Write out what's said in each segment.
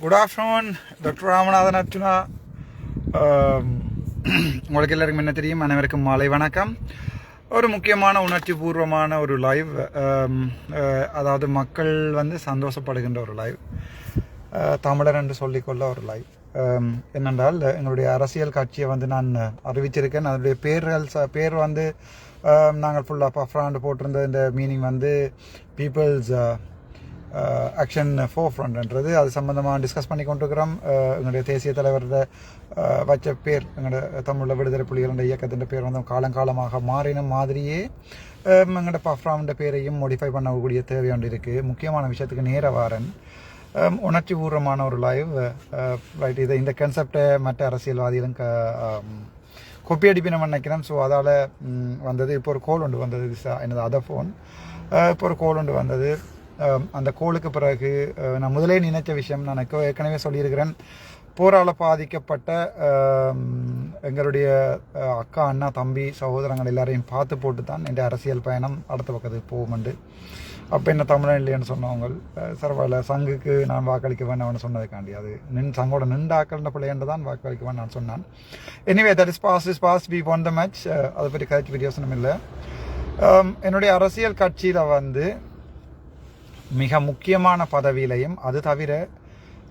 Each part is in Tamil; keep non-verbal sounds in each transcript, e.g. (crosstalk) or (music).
Good afternoon doctor Ramanathan Archuna உங்களுக்கு எல்லாருக்கும் என்ன தெரியும்? அனைவருக்கும் மாலை வணக்கம். ஒரு முக்கியமான உணர்ச்சி பூர்வமான ஒரு லைவ் um, uh, அதாவது மக்கள் வந்து சந்தோஷப்படுகின்ற ஒரு லைவ் uh, தமிழர் என்று சொல்லிக்கொள்ள ஒரு லைவ் um, என்னென்றால் எங்களுடைய அரசியல் கட்சியை வந்து நான் அறிவிச்சிருக்கேன். அதனுடைய பேர்கள் ச- பேர் வந்து um, நாங்கள் ஃபுல்லாக பஃப்ராண்டு போட்டிருந்த இந்த மீனிங் வந்து பீப்புள்ஸ் ஆக்ஷன் ஃபோர் ஃப்ரண்ட்ன்றது அது சம்மந்தமாக டிஸ்கஸ் பண்ணி கொண்டிருக்கிறோம். எங்களுடைய தேசிய தலைவரத வச்ச பேர் எங்களோட தமிழில் விடுதலை புலிகளுடைய இயக்கத்தின் பேர் வந்து காலங்காலமாக மாறின மாதிரியே எங்களோட பஃப்ராம்ன்ற பேரையும் மோடிஃபை பண்ணக்கூடிய தேவை ஒன்று இருக்குது முக்கியமான விஷயத்துக்கு நேர வாரன். உணர்ச்சி பூர்வமான ஒரு லைவ் ரைட் இதை இந்த கன்செப்டை மற்ற அரசியல்வாதிகளும் க கொப்பி அடிப்பினம் நினைக்கிறேன் ஸோ அதால் வந்தது. இப்போ ஒரு கோல் ஒன்று வந்தது என்னது அதை எனது அதர் ஃபோன் இப்போ ஒரு கோல் ஒன்று வந்தது. அந்த கோளுக்கு பிறகு நான் முதலே நினைச்ச விஷயம் நான் ஏற்கனவே சொல்லியிருக்கிறேன். போரால் பாதிக்கப்பட்ட எங்களுடைய அக்கா அண்ணா தம்பி சகோதரங்கள் எல்லாரையும் பார்த்து போட்டு தான் என் அரசியல் பயணம் அடுத்த பக்கத்துக்கு போகும்ண்டு அப்போ என்ன தமிழன் இல்லைன்னு சொன்னவங்க சரவாயில்ல பரவாயில்ல சங்குக்கு நான் வாக்களிக்க வேண்டாம்னு சொன்னதுக்காண்டி அது நின் சங்கோட நின்றாக்கள்ன்ற பிள்ளையன்று தான் வாக்களிக்க வேண்டாம்னு சொன்னான். Anyway that is boss is boss be on the match அதை பற்றி கதைச்சு வித்தியாசனம் இல்லை. என்னுடைய அரசியல் கட்சியில் வந்து மிக முக்கியமான பதவியிலையும் அது தவிர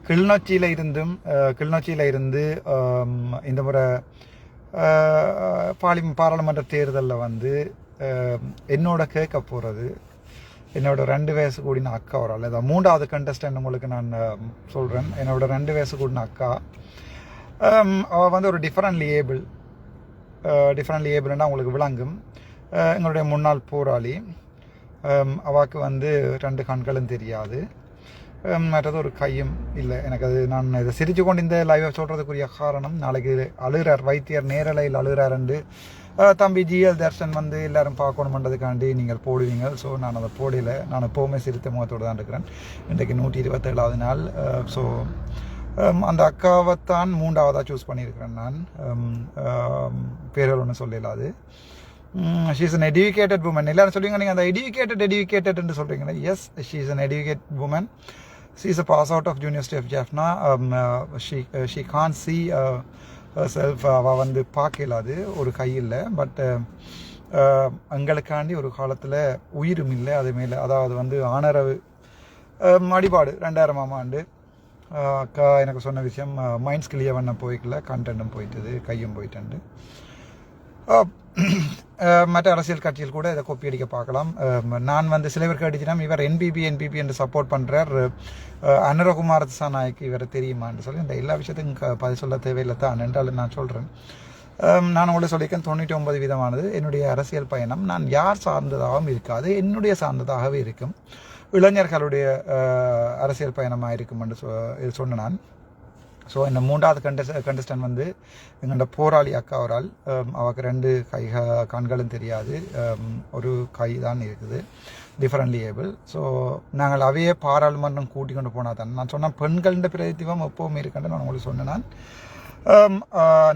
கிளிநொச்சியில் இருந்தும் கிளிநொச்சியில் இருந்து இந்த முறை பாலி பாராளுமன்ற தேர்தலில் வந்து என்னோட கேட்க போகிறது என்னோட ரெண்டு வயசு கூடின அக்கா ஒரு ஆள். அதான் மூன்றாவது கண்டஸ்டன் உங்களுக்கு நான் சொல்கிறேன் என்னோட ரெண்டு வயசு கூடின அக்கா. அவள் வந்து ஒரு டிஃப்ரெண்ட் ஏபிள் டிஃப்ரெண்ட் ஏபிள்னா உங்களுக்கு விளங்கும். எங்களுடைய முன்னாள் போராளி. அவாக்கு வந்து ரெண்டு கண்களும் தெரியாது. மற்றது ஒரு கையும் இல்லை. எனக்கு அது நான் இதை சிரித்து கொண்டு இந்த லைவை சொல்கிறதுக்குரிய காரணம் நாளைக்கு அழுகிறார் வைத்தியர் நேரலையில் அழுகிறாருண்டு அஹ், தம்பி ஜிஎல் தர்ஷன் வந்து எல்லாரும் பார்க்கணுமன்றதுக்காண்டி நீங்கள் போடுவீங்க. ஸோ நான் அதை போடல. நான் எப்போவுமே சிரித்த முகத்தோடு தான் இருக்கிறேன். இன்றைக்கு நூற்றி இருபத்தேழாவது நாள். ஸோ அந்த அக்காவைத்தான் மூன்றாவதாக சூஸ் பண்ணியிருக்கிறேன் நான். பேரல் பேர்கள் ஒன்றும் சொல்லலாது ஷீஸ் அன் எடுக்கேட்டட் உமன் எல்லாரும் சொல்லுவீங்க நீங்கள் அந்த எடுக்கேட்டட் எடுக்கேட்டட்னு என்று yes she is an educate woman she's is pass pass of of of Jaffna Jaffna. Um, can see self அவள் வந்து பார்க்கல அது ஒரு கையில் பட் uh, uh, எங்களுக்காண்டி ஒரு காலத்தில் உயிரும் இல்லை. அது மேலே அதாவது வந்து ஆனரவு um, அடிபாடு ரெண்டாயிரமாம் ஆண்டு. அக்கா எனக்கு சொன்ன விஷயம் மைண்ட்ஸ் கிளியர் பண்ண போய்க்கல. கண்டென்ட்டும் போயிட்டது கையும் போயிட்டு (clears throat) மற்ற அரசியல் கட்சியில் கூட இதை கொப்பி அடிக்க பார்க்கலாம். நான் வந்து சிலவருக்கு அடித்தினா இவர் என்பிபி என்பிபி என்று சப்போர்ட் பண்ணுறார் அனுரகுமார் நாயக்கு இவரை தெரியுமான்னு சொல்லி இந்த எல்லா விஷயத்தையும் க- பதில் சொல்ல தேவையில்லை. தான் என்றாலும் நான் சொல்கிறேன் நான் உங்களை சொல்லியிருக்கேன் தொண்ணூற்றி ஒன்பது விதமானது. என்னுடைய அரசியல் பயணம் நான் யார் சார்ந்ததாகவும் இருக்காது என்னுடைய சார்ந்ததாகவே இருக்கும். இளைஞர்களுடைய அரசியல் பயணமாக இருக்கும் என்று சொ இது சொன்ன நான். ஸோ இந்த மூன்றாவது கண்டஸ் கண்டஸ்டன் uh, வந்து எங்களோட போராளி அக்கா ஒரு ஆள். Um, ரெண்டு கை uh, கண்களும் தெரியாது. Um, ஒரு கை தான் இருக்குது. டிஃப்ரெண்ட்லி ஏபிள் ஸோ நாங்கள் அவையே பாராளுமன்றம் கூட்டி கொண்டு போனால் தான். நான் சொன்ன பெண்களின் பிரதித்துவம் எப்போவும் இருக்குன்னு நான் உங்களுக்கு சொன்னேன். நான்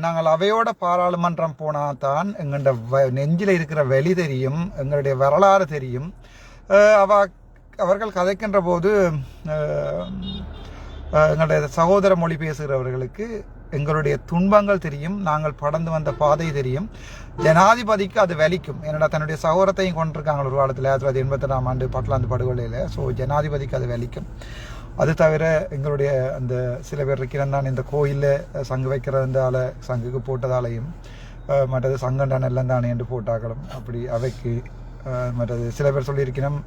நாங்கள் அவையோட பாராளுமன்றம் போனால் தான் எங்களோட வ நெஞ்சில் இருக்கிற வெளி தெரியும் எங்களுடைய வரலாறு தெரியும். அவ அவர்கள் கதைக்கின்ற போது எங்களுடைய சகோதர மொழி பேசுகிறவர்களுக்கு எங்களுடைய துன்பங்கள் தெரியும் நாங்கள் படந்து வந்த பாதை தெரியும். ஜனாதிபதிக்கு அது வலிக்கும். என்னடா தன்னுடைய சகோதரத்தையும் கொண்டிருக்காங்க ஒரு காலத்தில் ஆயிரத்தி தொள்ளாயிரத்தி எண்பத்தெட்டாம் ஆண்டு பட்லாந்து படுகொலையில். ஸோ ஜனாதிபதிக்கு அது வலிக்கும். அது தவிர எங்களுடைய அந்த சில பேர் இருக்கிறான் தான் இந்த கோயிலில் சங்கு வைக்கிறதால சங்குக்கு போட்டதாலையும் மற்றது சங்கண்டான் எல்லாம் தானே என்று போட்டாக்களும் அப்படி அவைக்கு மற்றது சில பேர் சொல்லியிருக்கணும்.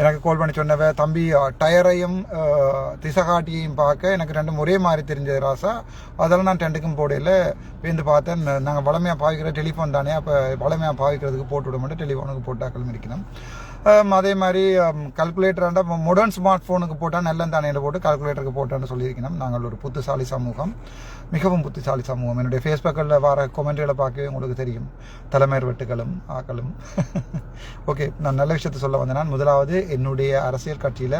எனக்கு கால் பண்ணி சொன்னவ தம்பி டயரையும் திசகாட்டியையும் பார்க்க எனக்கு ரெண்டும் ஒரே மாதிரி தெரிஞ்சது ராசா. அதெல்லாம் நான் ரெண்டுக்கும் போடையில் வந்து பார்த்தேன். நாங்கள் வளமையாக பாவிக்கிற டெலிஃபோன் தானே. அப்போ வளமையாக பாவிக்கிறதுக்கு போட்டு விட மாட்டோம். டெலிஃபோனுக்கு போட்டாக்களும் இருக்கணும் அதே மாதிரி கல்குலேட்டராண்டா மாடர்ன் ஸ்மார்ட் ஃபோனுக்கு போட்டால் நல்ல தானே போட்டு கால்குலேட்டருக்கு போட்டான்னு சொல்லியிருக்கணும். நாங்கள் ஒரு புத்திசாலி சமூகம் மிகவும் புத்திசாலி சமூகம். என்னுடைய ஃபேஸ்புக்கில் வர கொமெண்ட்களை பார்க்கவே உங்களுக்கு தெரியும். தலைமையர் வெட்டுகளும் ஆக்களும். (laughs) ஓகே நான் நல்ல விஷயத்தை சொல்ல வந்தேன். நான் முதலாவது என்னுடைய அரசியல் கட்சியில்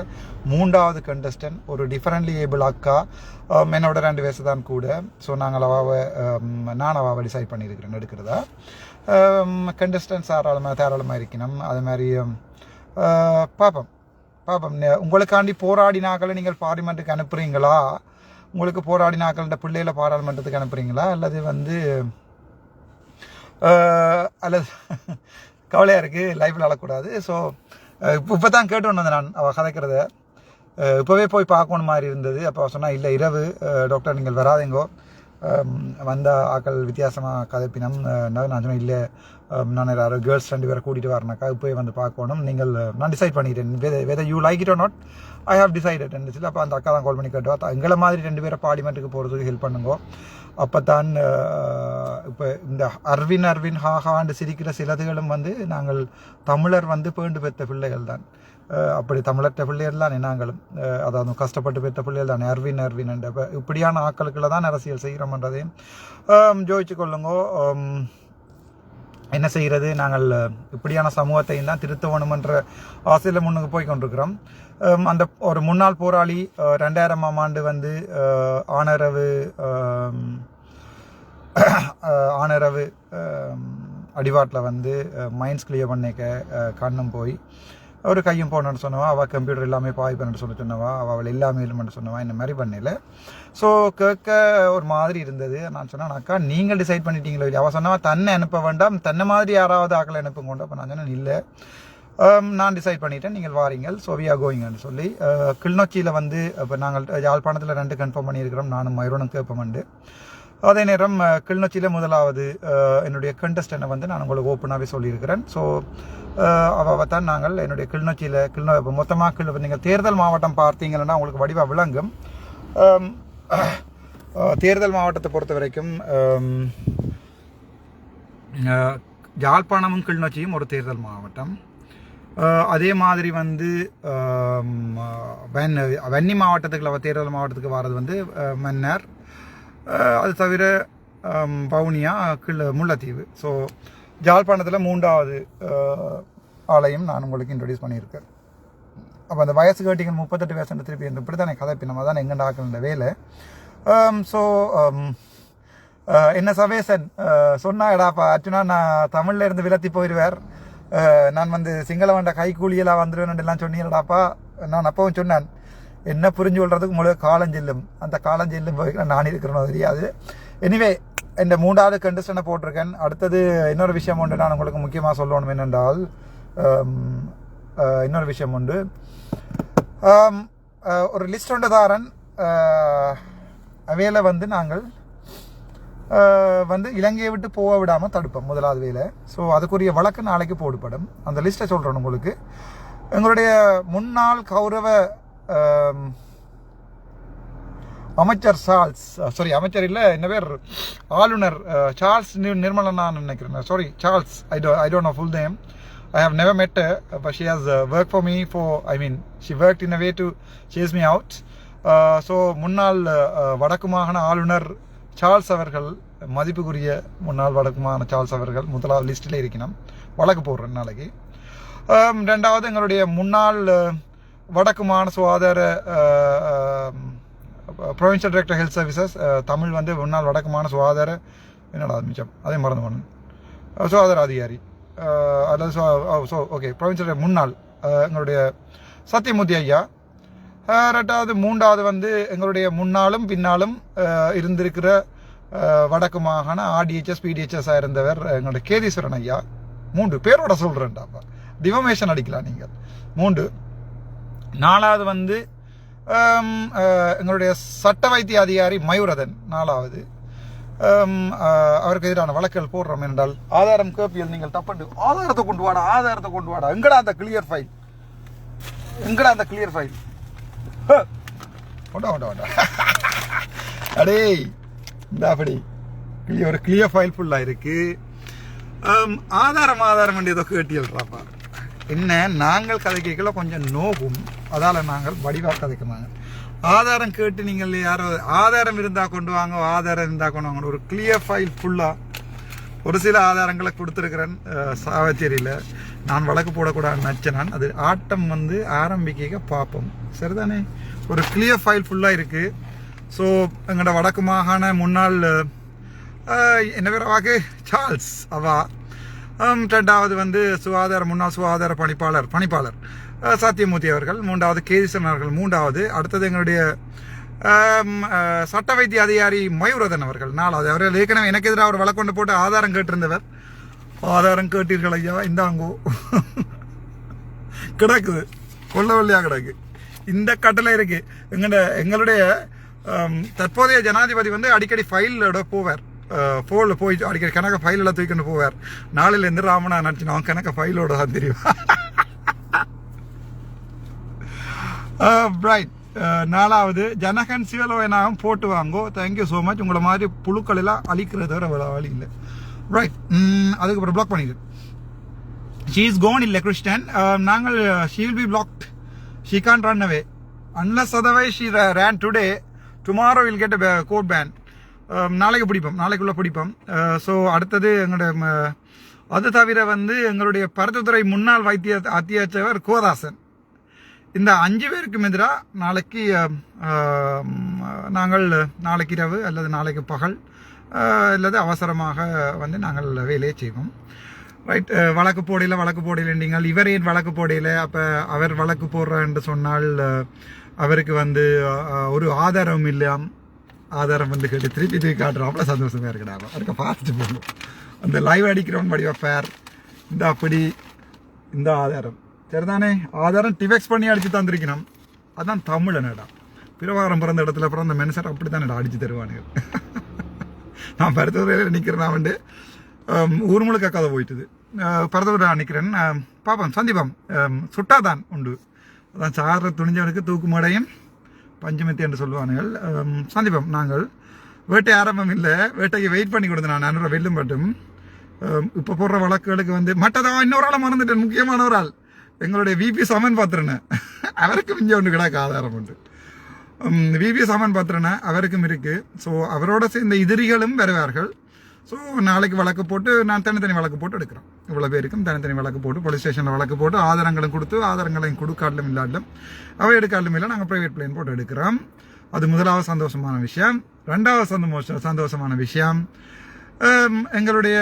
மூன்றாவது கண்டஸ்டன்ட் ஒரு டிஃபரெண்ட்லி ஏபிள் அக்கா என்னோட ரெண்டு வயசு தான் கூட. ஸோ நாங்கள் அவாவை நான் அவாவை டிசைட் பண்ணியிருக்கிறேன் எடுக்கிறதா. கண்டஸ்டன்ஸ் தாராளமாக தாராளமாக இருக்கணும் அது மாதிரி பார்ப்போம் பார்ப்போம் உங்களுக்காண்டி போராடினாக்களை நீங்கள் பார்லிமெண்ட்டுக்கு அனுப்புகிறீங்களா உங்களுக்கு போராடினாக்கள்ன்ற பிள்ளைகளை பாராளுமன்றத்துக்கு அனுப்புகிறீங்களா அல்லது வந்து அல்லது (laughs) கவலையாக இருக்குது லைஃப்பில் அழக்கூடாது. ஸோ இப்போ இப்போ தான் கேட்டு வந்தேன் நான். அவள் கதைக்கிறத. இப்போவே போய் பார்க்கணும் மாதிரி இருந்தது. அப்போ சொன்னால் இல்லை இரவு. டாக்டர் நீங்கள் வராதீங்கோ. வந்த ஆக்கள் வித்தியாசமாக கதைப்பினம். நான் சொன்னேன் இல்லை Um, நான் யாரோ கேர்ள்ஸ் ரெண்டு பேரை கூட்டிகிட்டு வரனாக்கா போய் வந்து பார்க்கணும். நீங்கள் uh, நான் டிசைட் பண்ணிக்கிறேன் whether whether you like it not I have decided சொல்லி அப்போ அந்த அக்கா தான் கால் பண்ணி கேட்டுவா எங்களை மாதிரி ரெண்டு பேரை பார்லிமெண்ட்டுக்கு போகிறதுக்கு ஹெல்ப் பண்ணுங்க. அப்போ தான் uh, இப்போ இந்த அர்வின் அர்வின் ஹாஹாண்டு சிரிக்கிற சிலதுகளும் வந்து நாங்கள் தமிழர் வந்து பேண்டு பெற்ற பிள்ளைகள் தான். Uh, அப்படி தமிழற்ற பிள்ளைகள் தான் நாங்களும். அதாவது கஷ்டப்பட்டு பெற்ற பிள்ளைகள் தான். அர்வின் அர்வின் என்ற இப்படியான ஆக்களுக்குள்ள தான் அரசியல் செய்கிறோம்ன்றதையும் um, ஜோதிச்சு கொள்ளுங்கோ. Um, என்ன செய்கிறது? நாங்கள் இப்படியான சமூகத்தையும் தான் திருத்த வேணுமென்ற ஆசையில் முன்னுக்கு போய் கொண்டிருக்கிறோம். அந்த ஒரு முன்னாள் போராளி ரெண்டாயிரமாம் ஆண்டு வந்து ஆனரவு ஆனரவு அடிவாட்டில் வந்து மைண்ட்ஸ் கிளியர் பண்ணிக்க கண்ணும் போய் ஒரு கையும் போனேன்னு சொன்னவா அவள் கம்ப்யூட்டர் எல்லாமே பாய் பண்ணு சொல்லி சொன்னவா அவள் எல்லாமே இல்லைன்னு சொன்னவா இந்த மாதிரி பண்ணல. ஸோ கேட்க ஒரு மாதிரி இருந்தது. நான் சொன்னேன் அக்கா நீங்கள் டிசைட் பண்ணிட்டீங்களோ இல்லையா? அவள் சொன்னவா தன்னை அனுப்ப வேண்டாம். தன்னை மாதிரி யாராவது ஆக்களை அனுப்புங்க கொண்டு அப்போ நான் சொன்னேன் இல்லை. நான் டிசைட் பண்ணிட்டேன் நீங்கள் வாரீங்கள். ஸோ வி ஆர் கோயிங்னு சொல்லி கிளிநொச்சியில் வந்து இப்போ நாங்கள் யாழ்ப்பாணத்தில் ரெண்டு கன்ஃபார்ம் பண்ணியிருக்கிறோம். நானும் மயூரனும் கேட்போம்ண்டு அதே நேரம் கிளிநொச்சியில் முதலாவது என்னுடைய கண்டஸ்டனை வந்து நான் உங்களுக்கு ஓப்பனாகவே சொல்லியிருக்கிறேன். ஸோ அவள் தான் நாங்கள் என்னுடைய கிளிநொச்சியில் கிளிநொ இப்போ மொத்தமாக கிளி நீங்கள் தேர்தல் மாவட்டம் பார்த்தீங்கன்னா உங்களுக்கு வடிவாக விளங்கும். தேர்தல் மாவட்டத்தை பொறுத்த வரைக்கும் யாழ்ப்பாணமும் கிளிநொச்சியும் ஒரு தேர்தல் மாவட்டம். அதே மாதிரி வந்து ஆம், வன்னி மாவட்டத்துக்குள்ள தேர்தல் மாவட்டத்துக்கு வர்றது வந்து மன்னர் அது தவிர வவுனியா கீழே முல்லைத்தீவு. ஸோ ஜாழ்ப்பாணத்தில் மூன்றாவது ஆலயம் நான் உங்களுக்கு இன்ட்ரடியூஸ் பண்ணியிருக்கேன். அப்போ அந்த வயசு கேட்டிங்க முப்பத்தெட்டு வயசு திருப்பி இந்த இப்படி தானே கதை நம்ம தான் எங்கண்ட ஆக்கல வேலை. ஸோ என்ன சவேசன் சொன்னா எடாப்பா அச்சுனா நான் தமிழ்ல இருந்து விலத்தி போயிடுவார் நான் வந்து சிங்களவன்ட கைக்கூலியெல்லாம் வந்துடுவேன் எல்லாம் சொன்னீங்களாப்பா நான் அப்பவும் சொன்னேன். என்ன புரிஞ்சு கொள்றதுக்கு முழு காலஞ்செல்லும். அந்த காலஞ்செல்லும் போய் நான் இருக்கிறனோ தெரியாது. எனிவே இந்த மூன்றாவது கண்டிஷனை போட்டிருக்கேன். அடுத்தது இன்னொரு விஷயம் உண்டு. நான் உங்களுக்கு முக்கியமாக சொல்லணும் என்னென்றால் இன்னொரு விஷயம் உண்டு. ஒரு லிஸ்ட் ஒன்று தாரன். அவையில் வந்து நாங்கள் வந்து இலங்கையை விட்டு போக விடாமல் தடுப்போம் முதலாவது வேலை. ஸோ அதுக்குரிய வழக்கு நாளைக்கு போடுபடும். அந்த லிஸ்ட்டை சொல்கிறேன் உங்களுக்கு. எங்களுடைய முன்னாள் கௌரவ அமைச்சர் சார்ல்ஸ் சாரி அமைச்சர் இல்லை என்ன பேர்? ஆளுநர் சார்ஸ் சார்ல்ஸ் நிர்மலன் நான் நினைக்கிறேன் sorry Charles. I do I don't know full name I have never met but she has work for me for I mean she work in a way to chase me out so முன்னாள் வடக்கு மாகாண ஆளுநர் சார்ல்ஸ் அவர்கள் மதிப்புக்குரிய முன்னாள் வடக்கு மாகாண சார்ல்ஸ் அவர்கள் முதலாவது லிஸ்ட்டில் இருக்கணும். வழக்கு போடுறேன் நாளைக்கு. ரெண்டாவது எங்களுடைய முன்னாள் வடக்கு மாகாண சுகாதார provincial director health services Tamil வந்து முன்னாள் வடக்கு சுகாதார என்னடா மிச்சம்? அதே மறந்து போனேன். சுகாதார அதிகாரி. அல்லது அதாவது ஸோ ஓகே ப்ரொவின்சியல் முன்னாள் எங்களுடைய சத்தியமூர்த்தி ஐயா. ரெண்டாவது மூன்றாவது வந்து எங்களுடைய முன்னாலும் பின்னாலும் இருந்திருக்கிற வடக்கு மாகாண ஆர்டிஹெச்எஸ் பிடிஹெச்எஸ்ஸாக இருந்தவர் எங்களுடைய கேதீஸ்வரன் ஐயா. மூன்று பேரோட சொல்கிறேன்டாப்பா டிவமேஷன் அடிக்கலாம் நீங்கள். மூன்று. நாலாவது வந்து எங்களுடைய சட்ட வைத்திய அதிகாரி மயூரதன் நாலாவது. அவருக்கு எதிரான வழக்குகள் போடுறோம் என்றால் ஆதாரம் கேப்பியல் நீங்கள் தப்பண்டு. ஆதாரத்தை கொண்டு வாடா ஆதாரத்தை கொண்டு வாடா. எங்கடா அந்த கிளியர் ஃபைல் எங்கடா அந்த கிளியர் ஃபைல் கொண்டா கொண்டா கொண்டா அடே இந்த அப்படி. கிளியர் ஒரு கிளியர் ஃபைல் ஃபுல்லாக இருக்கு. ஆதாரம் ஆதாரம் வேண்டியதோ கேட்டியல்றாப்பா என்ன நாங்கள் கதை கேட்கல கொஞ்சம் நோகும். அதால் நாங்கள் வடிவாக கதைக்கிறாங்க ஆதாரம் கேட்டு நீங்கள் யாரோ ஆதாரம் இருந்தால் கொண்டு வாங்க ஆதாரம் இருந்தால் கொண்டு வாங்க ஒரு கிளியர் ஃபைல் ஃபுல்லாக ஒரு சில ஆதாரங்களை கொடுத்துருக்கிறேன் சாவச்சேரியில். நான் வழக்கு போடக்கூடாது நச்ச நான். அது ஆட்டம் வந்து ஆரம்பிக்க பார்ப்போம். சரிதானே? ஒரு கிளியர் ஃபைல் ஃபுல்லாக இருக்குது ஸோ எங்களோட வடக்கு மாகாண முன்னாள் என்ன பேர் வாக்கு? சார்ல்ஸ் அவா. ரெண்டாவது வந்து சுகாதார முன்னாள் சுகாதார பணிப்பாளர் பணிப்பாளர். சத்தியமூர்த்தி அவர்கள் மூன்றாவது கேரிசன் அவர்கள் மூன்றாவது அடுத்தது எங்களுடைய சட்ட வைத்திய அதிகாரி மயூரதன் அவர்கள். நாலாவது அவர்கள் ஏற்கனவே எனக்கு எதிராக ஒரு வழக்கொண்டு போட்டு ஆதாரம் கேட்டிருந்தவர். ஆதாரம் கேட்டீர்கள் ஐயா இந்தாங்கோ. கிடக்குது. கொள்ள கிடக்கு. இந்த கட்டளை இருக்கு. எங்கட எங்களுடைய தற்போதைய ஜனாதிபதி வந்து அடிக்கடி ஃபைலோட போவார். ஃபோனில் போய் அடிக்கிற கணக்க ஃபைலெல்லாம் தூக்கிட்டு போவார். நாளிலேருந்து ராமனா நினச்சினா அவன் கணக்கை ஃபைலோட தான் தெரியும். ரைட் நாலாவது ஜனகன் சிவலோயனாகவும் போட்டு வாங்கோ. தேங்க்யூ ஸோ மச் உங்களை மாதிரி புழுக்கள் எல்லாம் அழிக்கிறது தவிர வழி இல்லை. ரைட் அதுக்கப்புறம் பிளாக் பண்ணிடு. ஷீ இஸ் கோன் இல்லை கிறிஸ்டன் நாங்கள் she will be blocked she can run away unless otherwise she ran today tomorrow will get got ban நாளைக்கு பிடிப்போம். நாளைக்குள்ள பிடிப்போம். ஸோ அடுத்தது எங்களுடைய ம, அது தவிர வந்து எங்களுடைய பருத்தத்துறை முன்னாள் வைத்திய அத்தியட்சகர் கோதாசன். இந்த அஞ்சு பேருக்கும் எதிராக நாளைக்கு நாங்கள் நாளைக்கு இரவு அல்லது நாளைக்கு பகல் அல்லது அவசரமாக வந்து நாங்கள் வேலையை செய்வோம். ரைட் வழக்கு போடையில் வழக்கு போடையில் நீங்கள் இவர் ஏன் வழக்கு போடையில்? அப்போ அவர் வழக்கு போடுற என்று சொன்னால் அவருக்கு வந்து ஒரு ஆதாரம் இல்லாம ஆதாரம் வந்து கேட்டு திருப்பி தூக்கி காட்டுறோம் சந்தோஷமா இருக்கடா அதுக்கு பார்த்துட்டு போகணும். அந்த லைவ் அடிக்கிறவன் படிவா ஃபேர் இந்த அப்படி இந்த ஆதாரம். சரிதானே? ஆதாரம் டிஃபெக்ஸ் பண்ணி அடித்து தந்திருக்கணும். அதான் தமிழ் என்னடா. பிரபாகரம் பிறந்த இடத்துல பிறந்த மனுஷர் அப்படி தானடா அடித்து தருவானுங்க. (laughs) நான் பருத்தவரையில் நிற்கிறேன் நான் வந்து ஊர் முழுக்க கதை போயிட்டுது. பரதவரை நிற்கிறேன் பாப்போம் சந்திப்போம். சுட்டாதான் உண்டு. அதான் சார துணிஞ்சவனுக்கு தூக்கு மடையும் பஞ்சமித்தி என்று சொல்லுவானுங்கள் சந்தீபம் சந்திப்போம். நாங்கள் வேட்டை ஆரம்பம் இல்லை. வேட்டைக்கு வெயிட் பண்ணி கொடுத்தேன் நான் நானூறு வெல்லும் மட்டும் இப்போ போடுற வழக்குகளுக்கு வந்து மட்டதான் இன்னொரு ஆளை மறந்துட்டேன். முக்கியமான ஒரு ஆள். எங்களுடைய விபி சமன் பாத்திரனை. அவருக்கு மிஞ்ச ஒன்று கிடக்கு. ஆதாரம் உண்டு. விபி சமன் பாத்திரனை அவருக்கும் இருக்கு. ஸோ அவரோட சேர்ந்த எதிரிகளும் வருவார்கள். ஸோ நாளைக்கு வழக்கு போட்டு நான் தனித்தனி வழக்கு போட்டு எடுக்கிறோம். இவ்வளோ பேருக்கும் தனித்தனி வழக்கு போட்டு போலீஸ் ஸ்டேஷனில் வழக்கு போட்டு ஆதாரங்களும் கொடுத்து ஆதாரங்களையும் கொடுக்காட்டிலும் இல்லாட்டிலும் அவை எடுக்காட்டிலும் இல்லை நாங்கள் ப்ரைவேட் பிளேன் போட்டு எடுக்கிறோம். அது முதலாவது சந்தோஷமான விஷயம். ரெண்டாவது சந்தோஷ சந்தோஷமான விஷயம். எங்களுடைய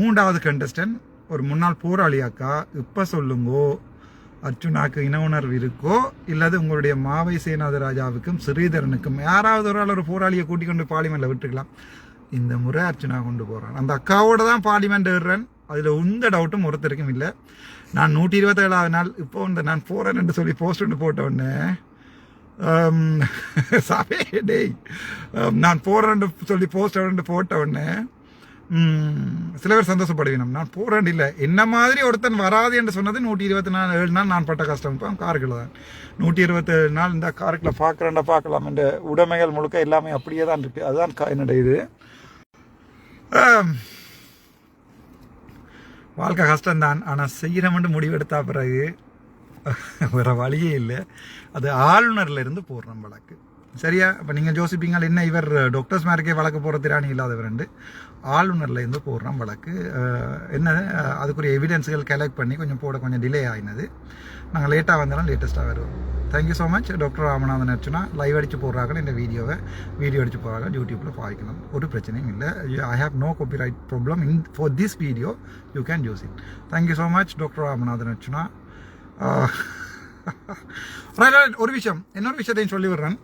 மூன்றாவது கண்டஸ்டன்ட் ஒரு முன்னாள் போராளியாக்கா இப்போ சொல்லுங்கோ. அர்ஜுனாக்கு இன உணர்வு இருக்கோ இல்லது உங்களுடைய மாவை சேனாதராஜாவுக்கும் ஸ்ரீதரனுக்கும் யாராவது ஒரு ஆள் ஒரு போராளியை கூட்டிக் கொண்டு பாலிமரில் விட்டுக்கலாம். இந்த முறை அர்ச்சனா கொண்டு போகிறான் அந்த அக்காவோட தான் பார்லிமெண்ட் ஏறுறேன். அதில் எந்த டவுட்டும் ஒருத்தருக்கும் இல்லை. நான் நூற்றி இருபத்தேழாவது நாள் இப்போ இந்த நான் போகிறேன் என்று சொல்லி போஸ்ட் ஒன்று போட்ட உடனே டேய் நான் போறேன்னு சொல்லி போஸ்ட் ஒன்று போட்ட உடனே சில பேர் சந்தோஷப்படுவீனம் நான் போகிறேன் இல்லை. என்ன மாதிரி ஒருத்தன் வராது என்று சொன்னது நூற்றி இருபத்தி நாலு ஏழு நாள் நான் பட்ட கஷ்டம். இப்போ காருக்குள்ள தான். நூற்றி இருபத்தேழு நாள் இந்த காருக்குள்ள பார்க்குறேன்டா பார்க்கலாம் என்ற உடைமைகள் முழுக்க எல்லாமே அப்படியே தான் இருக்குது அதுதான் கா- என்னுடைய இது. வாழ்க்கை கஷ்டம்தான். ஆனால் செய்கிறமென்று முடிவெடுத்தா பிறகு வேறு வழியே இல்லை. அது ஆளுநர்லேருந்து போடுறோம் வழக்கு. சரியா? இப்போ நீங்கள் ஜோசிப்பீங்களா என்ன இவர் டாக்டர்ஸ் மேருக்கே வழக்கு போகிற திராணி இல்லாதவர்ண்டு ஆளுநர்லேருந்து போடுறோம் வழக்கு. என்ன அதுக்குரிய எவிடன்ஸுகள் கலெக்ட் பண்ணி கொஞ்சம் போட கொஞ்சம் டிலே ஆகினது நாங்கள் லேட்டாக வந்தாலும் லேட்டஸ்ட்டாக வருவோம். Thank you so much doctor Ramanathan Archana live அடிச்சு போடுறாங்க இந்த வீடியோவை வீடியோ அடிச்சு போகிறாங்க யூடியூப்பில் பாய்க்கணும் ஒரு பிரச்சனையும் இல்லை I have no copyright problem in for this video you can use it thank you so much doctor Ramanathan Archana ஒரு விஷயம் இன்னொரு விஷயத்தையும் சொல்லி விடுறேன்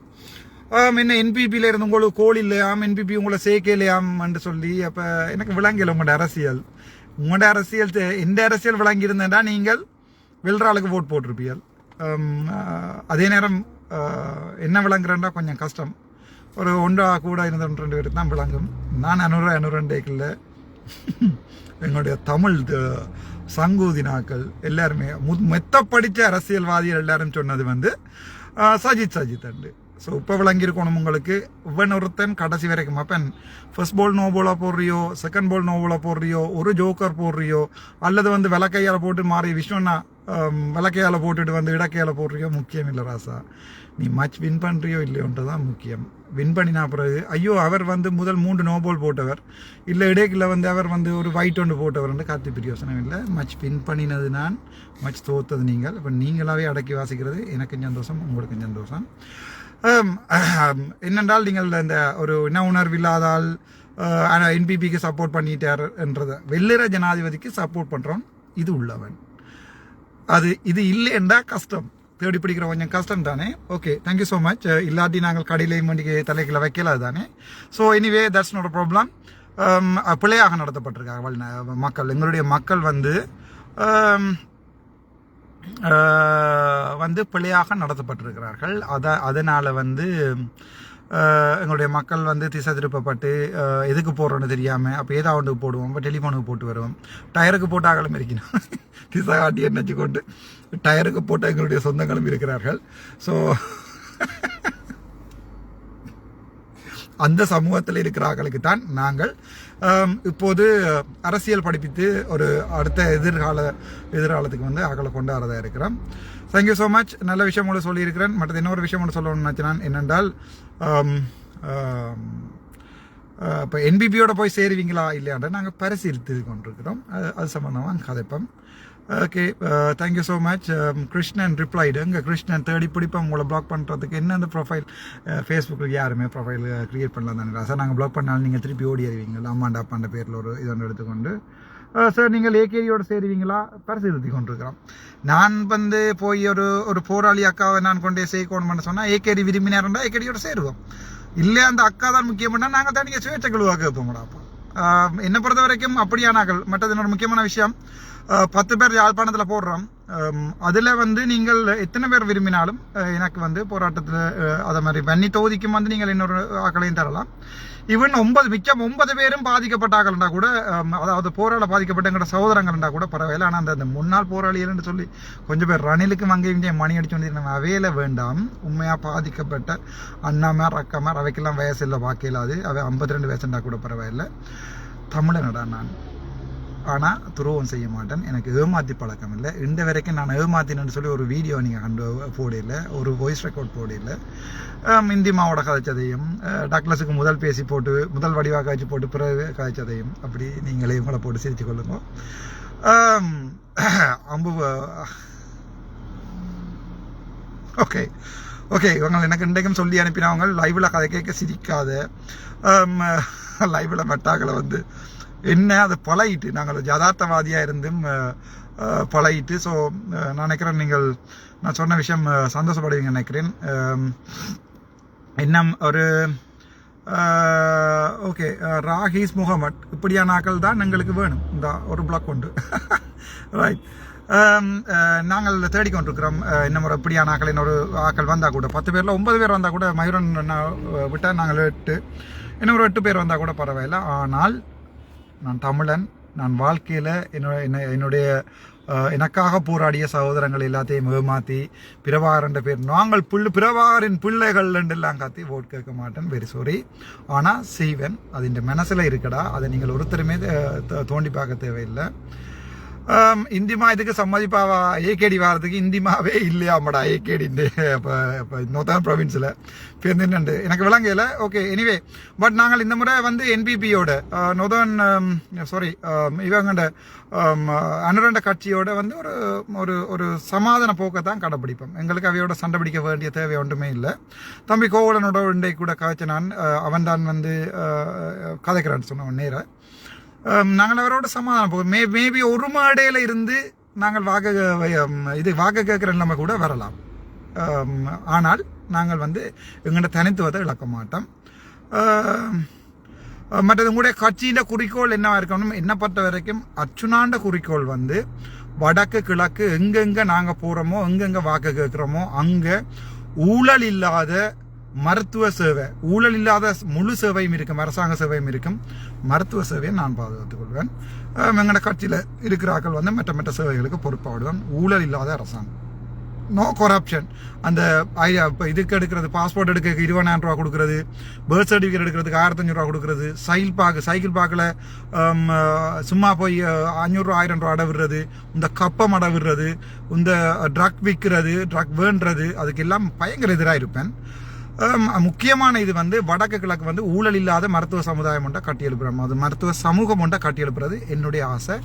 என்ன என்பிபியில் இருந்து உங்களுக்கு கோல் இல்லையாம் என்பிபி உங்களை சேர்க்கலையாம்னு சொல்லி அப்போ எனக்கு விளங்கல உங்களோட அரசியல் உங்களோட அரசியல் எந்த அரசியல் விளங்கி இருந்தேன்டா நீங்கள் வெள்ளராளுக்கு ஓட் போட்டிருப்பீர்கள் அதே நேரம் என்ன விளங்குறேன்டா கொஞ்சம் கஷ்டம். ஒரு ஒன்றா கூட இருந்த ஒன்று ரெண்டு பேருக்கு தான் விளங்கும். நான் அனுர அனுரண்டேக்கில் எங்களுடைய தமிழ் த- சங்கூதினாக்கள் எல்லாருமே மெத்த படித்த அரசியல்வாதிகள் எல்லாரும் சொன்னது வந்து சஜித் சஜித் அண்டு. ஸோ இப்போ விளங்கியிருக்கணும் உங்களுக்கு. இவன் ஒருத்தன் கடைசி வரைக்கும் அப்பன். ஃபர்ஸ்ட் பால் நோ போலாக போடுறியோ செகண்ட் பால் நோ போலாக போடுறியோ ஒரு ஜோக்கர் போடுறியோ அல்லது வந்து விளக்கையால் போட்டு மாறி விஷ்ணுன்னா விளக்கையால் போட்டுட்டு வந்து இடக்கையால் போடுறியோ முக்கியம் இல்லை ராசா நீ மேட்ச் வின் பண்ணுறியோ இல்லையோன்றது தான் முக்கியம் வின் பண்ணினா பிறகு ஐயோ அவர் வந்து முதல் மூன்று நோபோல் போட்டவர் இல்லை இடைக்கில் வந்து அவர் வந்து ஒரு ஒயிட் ஒன்று போட்டவர் கார்த்தி பிரியோசனம் இல்லை மேட்ச் வின் பண்ணினது நான் மேட்ச் தோத்தது நீங்கள் இப்போ நீங்களாவே அடக்கி வாசிக்கிறது எனக்கும் சந்தோஷம் உங்களுக்கும் சந்தோஷம் என்னென்றால் நீங்கள் இந்த ஒரு இன உணர்வு இல்லாதால் என்பிபிக்கு சப்போர்ட் பண்ணிட்டாருன்றத வெள்ளிர ஜனாதிபதிக்கு சப்போர்ட் பண்ணுறோம் இது உள்ளவன் அது இது இல்லைன்றா கஷ்டம். தேடி பிடிக்கிற கொஞ்சம் கஷ்டம் தானே? ஓகே தேங்க்யூ ஸோ மச் இல்லாட்டி நாங்கள் கடையிலையும் வண்டிக்கு தலைக்கில் வைக்கல தானே? So anyway that's not problem பிழையாக நடத்தப்பட்டிருக்காங்க மக்கள். எங்களுடைய மக்கள் வந்து um, வந்து பிழையாக நடத்தப்பட்டிருக்கிறார்கள். அத அதனால் வந்து எங்களுடைய மக்கள் வந்து திசை திருப்பப்பட்டு எதுக்கு போடுறோன்னு தெரியாமல் அப்போ ஏதாவது போடுவோம். இப்போ டெலிஃபோனுக்கு போட்டு வருவோம். டயருக்கு போட்டு அகலம் இருக்கணும் (laughs) திசை காட்டி என்னச்சு கொண்டு. டயருக்கு போட்ட எங்களுடைய சொந்தங்களும் இருக்கிறார்கள். ஸோ (laughs) அந்த சமூகத்தில் இருக்கிறார்களுக்கு தான் நாங்கள் இப்போது அரசியல் படிப்பித்து ஒரு அடுத்த எதிர்கால எதிர்காலத்துக்கு வந்து அகலை கொண்டாடுறதா இருக்கிறோம். தேங்க்யூ ஸோ மச் நல்ல விஷயம் கூட சொல்லியிருக்கிறேன். மற்றது இன்னொரு விஷயம் கூட சொல்லணும்னு நினச்சினான் என்னென்றால் இப்போ என்பிபியோட போய் சேருவீங்களா இல்லையான்ற நாங்கள் பரிசீலித்து கொண்டிருக்கிறோம். அது சம்மந்தமாக கதைப்போம். Okay thank you so much Krishnan replied இங்கே கிருஷ்ணன் தேடி பிடிப்போம் உங்களை பிளாக் பண்ணுறதுக்கு என்ன அந்த ப்ரொஃபைல் ஃபேஸ்புக்கில் யாருமே ப்ரொஃபைல் க்ரியேட் பண்ணலாம் தானே சார் நாங்கள் பிளாக் பண்ணாலும் நீங்கள் திருப்பி ஓடி அறிவீங்களா அம்மாண்டா அப்பாண்ட பேரில் ஒரு இது ஒன்று எடுத்துக்கொண்டு. சார் நீங்கள் ஏகேடியோட சேருவீங்களா? பரிசீலித்து கொண்டிருக்கிறோம். நான் வந்து போய் ஒரு ஒரு போராளி அக்காவை நான் கொண்டே செய்யணும்னு சொன்னால் ஏகேடி விரும்பினாருண்டா ஏகேடியோட சேருவோம். இல்லை அந்த அக்கா தான் முக்கியம்னா நாங்கள் தான் நீங்கள் சுயேட்சை குழுவாக வைப்போம்டா அப்போ. என்னை பொறுத்த வரைக்கும் அப்படியானாக்கள் மற்றது இன்னொரு முக்கியமான விஷயம் பத்து பேர் யாழ்ப்பாணத்தில் போடுறோம். அதில் வந்து நீங்கள் எத்தனை பேர் விரும்பினாலும் எனக்கு வந்து போராட்டத்தில் அதை மாதிரி வன்னி தொகுதிக்கும் வந்து நீங்கள் இன்னொரு ஆக்களையும் தரலாம். ஈவன் ஒன்பது மிச்சம் ஒன்பது பேரும் பாதிக்கப்பட்ட கூட அதாவது போராட பாதிக்கப்பட்ட எங்களோட சகோதரங்கள்ண்டா கூட பரவாயில்ல. ஆனால் அந்த அந்த முன்னாள் போராளிகள்னு சொல்லி கொஞ்சம் பேர் ரணிலுக்கும் அங்கேயும் இங்கேயும் மணி அடிச்சு வந்து நம்ம அவையில வேண்டாம். உண்மையாக பாதிக்கப்பட்ட அண்ணாமார் அக்காமார் அவைக்கெல்லாம் வயசு இல்லை வாக்கையிலாது அவை ஐம்பத்தி ரெண்டு வயசுண்டா கூட பரவாயில்ல. தமிழனடா நான். ஆனால் துரோகம் செய்ய மாட்டேன். எனக்கு ஏமாத்தி பழக்கம் இல்லை. இந்த வரைக்கும் நான் ஏமாத்தினேன்னு சொல்லி ஒரு வீடியோ நீங்கள் கண்டு போடையில் ஒரு வாய்ஸ் ரெக்கார்ட் போடையில் இந்தி மாவோட கதைச்சதையும் டக்லஸுக்கு டக்ளஸுக்கு முதல் பேசி போட்டு முதல் வடிவாக காய்ச்சி போட்டு பிறகு கதைச்சதையும் அப்படி நீங்களே உங்களை போட்டு சிரித்து கொள்ளுங்க. அம்பு ஓகே ஓகே இவங்க எனக்கு இன்றைக்கும் சொல்லி அனுப்பினவங்க லைவில் கதை கேட்க சிரிக்காத லைவில் மெட்டாக்களை வந்து என்ன அது பழகிட்டு. நாங்கள் யதார்த்தவாதியாக இருந்தும் பழகிட்டு. ஸோ நான் நினைக்கிறேன் நீங்கள் நான் சொன்ன விஷயம் சந்தோஷப்படுவீங்க நினைக்கிறேன். இன்னும் ஒரு ஓகே ராஹீஸ் முகமட் இப்படியான ஆக்கள் தான் எங்களுக்கு வேணும். இந்த ஒரு பிளாக் உண்டு. (laughs) ரைட் நாங்கள் தேடிக்கொண்டிருக்கிறோம். இன்னும் ஒரு இப்படியான ஆக்கள் இன்னொரு ஆக்கள் வந்தால் கூட. பத்து பேரில் ஒன்பது பேர் வந்தால் கூட மயூரன் விட்டால் நாங்கள் எட்டு. இன்னும் ஒரு எட்டு பேர் வந்தால் கூட பரவாயில்ல. ஆனால் நான் தமிழன் நான் வாழ்க்கையில் என்னோட என்ன- என்னுடைய எனக்காக போராடிய சகோதரங்கள் எல்லாத்தையும் ஏமாற்றி பிரபாகரன் பேர் நாங்கள் பிள்ளை பிரபாகரின் பிள்ளைகள் எல்லாம் காத்தி ஓட் கேட்க மாட்டேன். வெரி சாரி ஆனால் செய்வேன். அது இந்த மனசில் இருக்கடா. அதை நீங்கள் ஒருத்தருமே தோண்டி பார்க்க தேவையில்லை. இந்திமா இதுக்கு சம்மதிப்பாவா ஏகேடி வாரத்துக்கு இந்திமாவே இல்லையாமடா ஏகேடி இப்போ இப்போ நோத்தான் ப்ரொவின்ஸில் பேருந்துண்டு எனக்கு விளங்கல ஓகே எனிவே பட் நாங்கள் இந்த முறை வந்து என்பிபியோட நொதர்ன் சாரி இவங்கண்ட அனுரண்ட கட்சியோட வந்து ஒரு ஒரு ஒரு சமாதான போக்கை தான் கடைப்பிடிப்போம் எங்களுக்கு அவையோட சண்டை பிடிக்க வேண்டிய தேவை ஒன்றுமே இல்லை தம்பி கோவலனோட இண்டை கூட கதைச்ச நான் அவன் தான் வந்து கதைக்கிறான்னு சொன்னவன் நேர நாங்கள் அவரோட சமாதானம் போகும் மே மேபி ஒரு மேடையில் இருந்து நாங்கள் வாக்கு இது வாக்கு கேட்குற நிலைமை கூட வரலாம். ஆனால் நாங்கள் வந்து எங்களோட தனித்துவத்தை இழக்க மாட்டோம். மற்றது உங்களுடைய கட்சியின் குறிக்கோள் என்னவா இருக்கணும்? என்ன பொறுத்த வரைக்கும் அச்சுனாண்ட குறிக்கோள் வந்து வடக்கு கிழக்கு எங்கெங்க நாங்கள் போகிறோமோ எங்கெங்க வாக்கு கேட்குறோமோ அங்கே ஊழல் இல்லாத மருத்துவ சேவை ஊழல் இல்லாத முழு சேவையும் இருக்கும் அரசாங்க சேவையும் இருக்கும். மருத்துவ சேவையை நான் பாதுகாத்துக் கொள்வேன். எங்களோட கட்சியில் இருக்கிற வந்து மற்ற மற்ற சேவைகளுக்கு பொறுப்பாடுவேன் ஊழல் இல்லாத அரசாங்கம். நோ கொரப்ஷன் அந்த ஐயா இப்போ இதுக்கு எடுக்கிறது பாஸ்போர்ட் எடுக்க இருபதாயிரம் ரூபா கொடுக்கறது பர்த் சர்டிஃபிகேட் எடுக்கிறதுக்கு ஆயிரத்தஞ்சு ரூபா கொடுக்கறது சைக்கிள் பார்க்கு சைக்கிள் பார்க்கல சும்மா போய் அஞ்சூறுரூவா ஆயிரம் ரூபா அடவிடுறது இந்த கப்பம் அடவிடுறது இந்த ட்ரக் விற்கிறது ட்ரக் வேண்டுறது அதுக்கெல்லாம் பயங்கர எதிராக இருப்பேன். முக்கியமான இது வந்து வடக்கு கிழக்கு வந்து ஊழல் இல்லாத மருத்துவ சமுதாயம் ஒன்றை கட்டியெழுப்புறோம். அது மருத்துவ சமூகம் ஒன்றை கட்டியெழுப்புறது என்னுடைய ஆசை.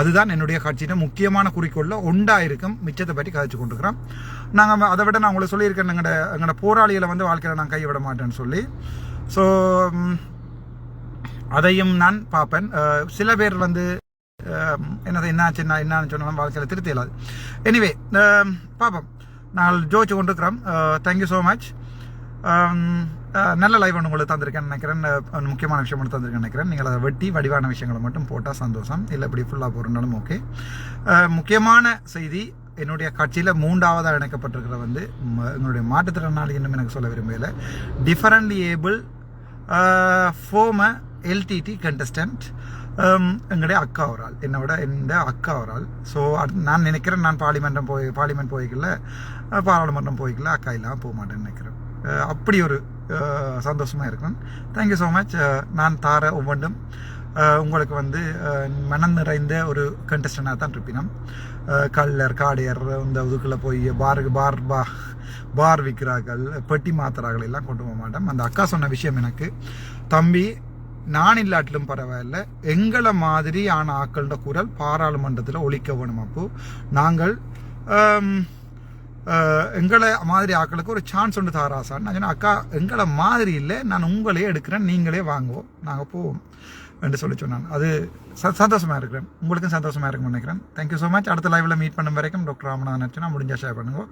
அதுதான் என்னுடைய கட்சியின் முக்கியமான குறிக்கோளில் ஒண்டா இருக்கும் மிச்சத்தை பற்றி கதைச்சு கொண்டிருக்கிறோம். நாங்கள் அதை விட நான் உங்களுக்கு சொல்லியிருக்கேன் எங்களோட எங்களோட போராளிகளை வந்து வாழ்க்கையில் நான் கைவிட மாட்டேன்னு சொல்லி. ஸோ அதையும் நான் பார்ப்பேன். சில பேர் வந்து என்னது என்னாச்சு என்ன என்னன்னு சொன்னாலும் வாழ்க்கையில் திருத்த இயலாது எனிவே பார்ப்போம். நாங்கள் ஜோதிச்சு கொண்டிருக்கிறோம். தேங்க்யூ ஸோ மச் நல்ல லைவ் ஒன்று உங்களுக்கு தந்திருக்கேன் நினைக்கிறேன். முக்கியமான விஷயம் ஒன்று தந்திருக்கேன் நினைக்கிறேன். நீங்கள் அதை வெட்டி வடிவான விஷயங்களை மட்டும் போட்டால் சந்தோஷம். இல்லை இப்படி ஃபுல்லாக போகிறனாலும் ஓகே முக்கியமான செய்தி என்னுடைய கட்சியில் மூன்றாவதாக இணைக்கப்பட்டிருக்கிற வந்து ம- எங்களுடைய மாற்றுத்திறனாளி இன்னும் எனக்கு சொல்ல விரும்பல differently able from LTTE contestant எங்களுடைய அக்கா ஒரு ஆள். என்னோட இந்த அக்கா ஒரு ஆள். ஸோ நான் நினைக்கிறேன் நான் பார்லிமெண்டம் போய் பார்லிமெண்ட் போய்க்கல பாராளுமன்றம் போய்க்கல அக்கா இல்லாமல் போக மாட்டேன்னு நினைக்கிறேன். அப்படி ஒரு சந்தோஷமாக சந்தோஷமா இருக்கிறேன் தேங்க்யூ ஸோ மச் நான் தார ஒவ்வொன்றும் உங்களுக்கு வந்து மனம் நிறைந்த ஒரு கண்டஸ்டனாக தான் இருப்பினோம். கல்லர் கள்ளர் காடையர் இந்த இதுக்குள்ளே போய் பாருக்கு பார் பா பார் விற்கிறார்கள் பெட்டி மாத்திராக்கள் எல்லாம் கொண்டு போக மாட்டோம். அந்த அக்கா சொன்ன விஷயம் எனக்கு தம்பி நான் இல்லாட்டிலும் பரவாயில்ல. எங்களை மாதிரி ஆன ஆக்களோட குரல் பாராளுமன்றத்தில் ஒழிக்க வேணும் அப்போ நாங்கள் எங்களை மாதிரி ஆக்களுக்கு ஒரு சான்ஸ் ஒன்று தாராசான்னு நான் சொன்னேன் அக்கா எங்களை மாதிரி இல்லை. நான் உங்களே எடுக்கிறேன். நீங்களே வாங்குவோம். நாங்கள் போவோம். என்று சொல்லி சொன்னான் அது ச சந்தோஷமாக இருக்கிறேன். உங்களுக்கும் சந்தோஷமாக இருக்கும்னு நினைக்கிறேன். தேங்க்யூ ஸோ மச் அடுத்த லைவில் மீட் பண்ணும் வரைக்கும் டாக்டர் ராமநாதன் நான் முடிஞ்சால் ஷேர் பண்ணுங்க.